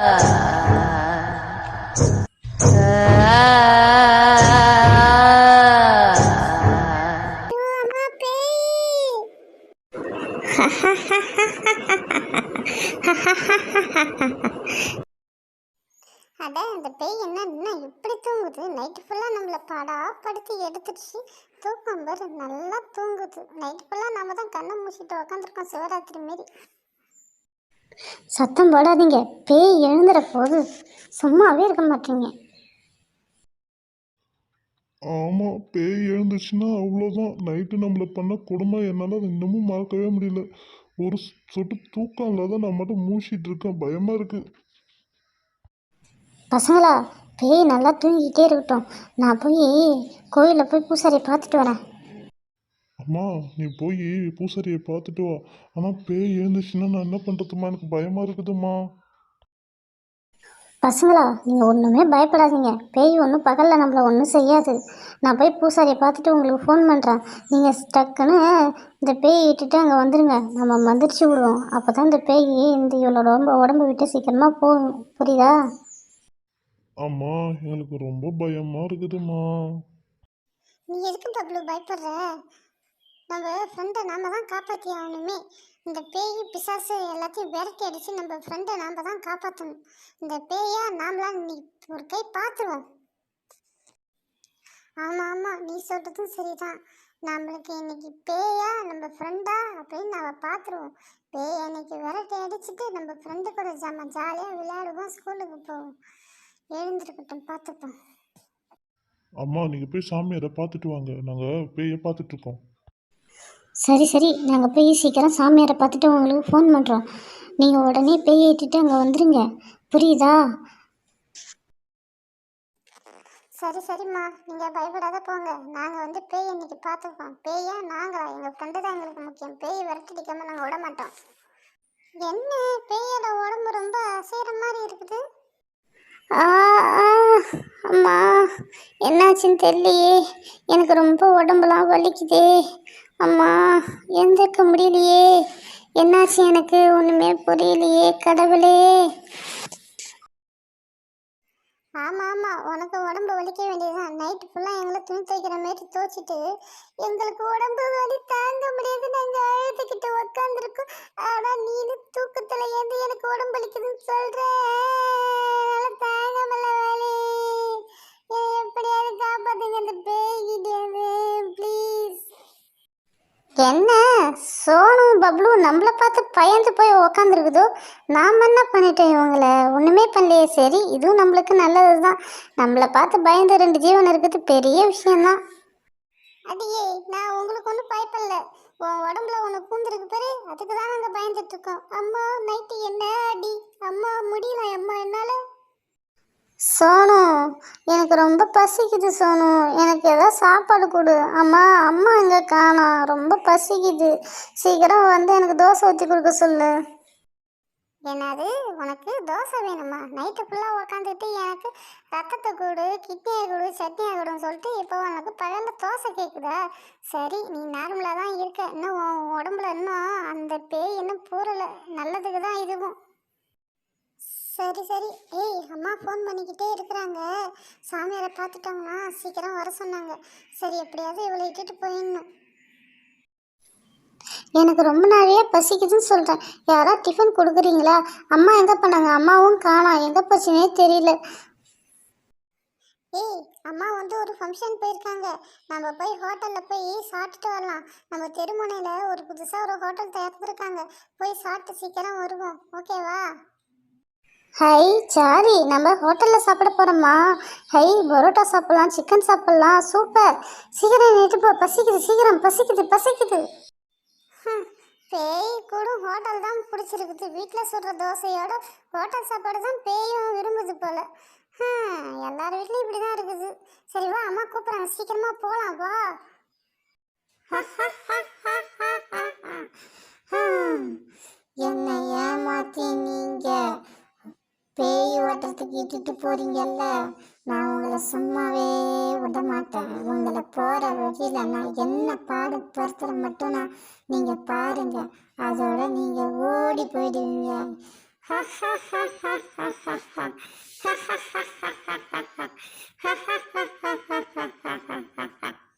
அம்மா அட அந்த பேய் என்ன இன்னும் இப்படி தூங்குது? நைட்டு ஃபுல்லாக நம்மளை படா படுத்தி எடுத்துடுச்சு. தூக்கம் பாரு நல்லா தூங்குது. நைட்டு ஃபுல்லாக நம்ம தான் கண்ணை மூசிட்டு உக்காந்துருக்கோம் சிவராத்திரி மாரி. சத்தம் போடாதீங்க. பேய் எழுந்துற போது சும்மாவே இருக்க மாட்டீங்க. ஆமாம் பேய் எழுந்துச்சுன்னா அவ்வளோதான் நைட்டு நம்மளை பண்ண கொடுமை என்னால் இன்னமும் மறக்கவே முடியல. ஒரு சொட்டு தூக்கம் இல்லாத நான் மட்டும் மூச்சிட்டு இருக்கேன். பயமாக இருக்குது பசங்களா பேய் நல்லா தூங்கிக்கிட்டே இருக்கட்டும். நான் போய் கோயிலில் போய் பூசாரியை பார்த்துட்டு வரேன். அம்மா நீ போய் பூசாரியை பார்த்துட்டு வா. ஆனால் பேய் எழுந்துச்சுன்னா நான் என்ன பண்ணுறதுமா எனக்கு பயமாக இருக்குதும்மா. பசங்களா நீங்கள் ஒன்றுமே பயப்படாதீங்க. பேய் ஒன்றும் பகலில் நம்மளை ஒன்றும் செய்யாது. நான் போய் பூசாரியை பார்த்துட்டு உங்களுக்கு ஃபோன் பண்ணுறேன் நீங்கள் டக்குன்னு இந்த பேய் விட்டுட்டு அங்கே வந்துடுங்க நம்ம மந்திரிச்சு விடுவோம். அப்போ தான் இந்த பேய் இந்த இவ்வளோ ரொம்ப உடம்பு விட்டு சீக்கிரமாக போகும் புரியுதா? அம்மா எனக்கு ரொம்ப பயமாக இருக்குதும்மா. நீ எதுக்கு பப்ளு பயப்படுற? நம்ம ஃப்ரெண்டை நாம் தான் காப்பாற்றி ஆகணுமே இந்த பேய் பிசாசு எல்லாத்தையும் விரட்டி அடித்து நம்ம ஃப்ரெண்டை நாம் தான் காப்பாற்றணும் இந்த பேயா நாமளாம் நீ ஒரு கை பார்த்துருவோம். ஆமாம் ஆமாம் நீ சொல்கிறதும் சரிதான். நம்மளுக்கு இன்னைக்கு பேயா நம்ம ஃப்ரெண்டா அப்படின்னு நாம் பார்த்துருவோம். பேய் இன்னைக்கு விரட்டி அடிச்சுட்டு நம்ம ஃப்ரெண்டு கூட ஜாம ஜாலியாக விளையாடுவோம் ஸ்கூலுக்கு போவோம். எழுந்திருக்கட்டும் பார்த்துப்போம். அம்மா நீங்கள் போய் சாமியாரை பார்த்துட்டு வாங்க. நாங்கள் பேயை பார்த்துட்ருக்கோம் சரி சரி. நாங்கள் போய் சீக்கிரம் சாமியாரை பார்த்துட்டு உங்களுக்கு ஃபோன் பண்ணுறோம் நீங்கள் உடனே பேய் ஏற்றிட்டு அங்கே வந்துடுங்க புரியுதா? சரி சரிம்மா. நீங்கள் பயப்படாத போங்க. நாங்கள் வந்து பேய் இன்னைக்கு பார்த்துப்போம். பேயா? நாங்களா? எங்கள் ஃப்ரெண்டு தான் எங்களுக்கு முக்கியம். பேய் விரட்டடிக்காமல் நாங்கள் விட மாட்டோம். என்ன? பேயோட உடம்பு ரொம்ப அசைகிற மாதிரி இருக்குது. அம்மா. என்னாச்சுன்னு தெரியலையே. எனக்கு ரொம்ப உடம்புலாம் வலிக்குதே. அம்மா எந்திருக்க முடியலையே. என்னாச்சு எனக்கு? ஒன்றுமே புரியலையே கடவுளே. ஆமாம் ஆமாம் உனக்கு உடம்பு வலிக்க வேண்டியதுதான். நைட்டு ஃபுல்லாக எங்களை துணி துவைக்கிற மாதிரி துவைச்சிட்டு எங்களுக்கு உடம்பு வலி தாங்க முடியாது. நாங்கள் அழுதுகிட்டு உக்காந்துருக்கோம். ஆனால் நீனு தூக்கத்தில் ஏந்து எனக்கு உடம்பு வலிக்குதுன்னு சொல்கிறேன் என்ன? சோனு பப்ளு நம்மளை பார்த்து பயந்து போய் உக்காந்துருக்குதோ? நாம் என்ன பண்ணிட்டோம் இவங்கள? ஒன்றுமே பண்ணலையே. சரி இதுவும் நம்மளுக்கு நல்லது தான் நம்மளை பார்த்து பயந்து ரெண்டு ஜீவன் இருக்குது. பெரிய விஷயந்தான் அடியே நான் உங்களுக்கு ஒன்றும் பயப்படல. உன் உடம்புல ஒன்று பூந்துருக்கு பாரு. அதுக்கு தான் நாங்கள் பயந்துட்டு இருக்கோம். அம்மா நைட்டு என்ன அடி? அம்மா முடியல. அம்மா என்னால் சோனு எனக்கு ரொம்ப பசிக்குது சோனு. எனக்கு ஏதாவது சாப்பாடு கொடு. அம்மா அம்மா இங்கே காணோம் ரொம்ப பசிக்குது. சீக்கிரம் வந்து எனக்கு தோசை ஊற்றி கொடுக்க சொல்லு. என்னது? உனக்கு தோசை வேணுமா? நைட்டு ஃபுல்லாக உக்காந்துட்டு எனக்கு ரத்தத்தை கொடு கிட்னியை கொடு சட்னியை கொடுன்னு சொல்லிட்டு இப்போ உனக்கு பகலில் தோசை கேட்குதா சரி நீ நார்மலாக தான் இருக்க. இன்னும் உன் உடம்புல இன்னும் அந்த பேய் இன்னும் பூரலை. நல்லதுக்கு தான் இதுவும். சரி சரி. ஏய் அம்மா ஃபோன் பண்ணிக்கிட்டே இருக்கிறாங்க. சாமியாரை பார்த்துட்டாங்கன்னா சீக்கிரம் வர சொன்னாங்க. சரி எப்படியாவது இவளை இட்டுட்டு போயிடணும். எனக்கு ரொம்ப நாளையே பசிக்குதுன்னு சொல்கிறேன் யாராவது டிஃபன் கொடுக்குறீங்களா? அம்மா எங்கே பண்ணாங்க? அம்மாவும் காணோம் எங்கே போச்சுன்னே தெரியல. ஏய் அம்மா வந்து ஒரு ஃபங்க்ஷன் போயிருக்காங்க. நம்ம போய் ஹோட்டலில் போய் சாப்பிட்டுட்டு வரலாம். நம்ம தெருமுனையில் ஒரு புதுசாக ஒரு ஹோட்டல் திறந்துருக்காங்க போய் சாப்பிட்டு சீக்கிரம் வருவோம். ஓகேவா ஹை சாரி நம்ம ஹோட்டலில் சாப்பிட போகிறோம்மா ஹை பரோட்டா சாப்பிட்லாம் சிக்கன் சாப்பிட்லாம் சூப்பர். சீக்கிரம் நேற்று போ பசிக்குது சீக்கிரம் பசிக்குது பசிக்குது. பேய் கூடும் ஹோட்டல் தான் பிடிச்சிருக்குது. வீட்டில் சுடுற தோசையோட ஹோட்டல் சாப்பாடு தான் பேயும் விரும்புது போல். எல்லார் வீட்லேயும் இப்படி தான் இருக்குது. சரி வா அம்மா கூப்பிட்றாங்க. சீக்கிரமாக போகலாம் வா. விட்டுட்டு போறீங்கல்ல நான் உங்களை சும்மாவே விட மாட்டேன் உங்களை போகிற வழியில நான் என்ன பாடு பொறுத்துற மட்டும் நான் நீங்கள் பாருங்க அதோட நீங்கள் ஓடி போயிடுவீங்க ha ha ha ha ha ha ha ha ha ha ha ha ha ha ha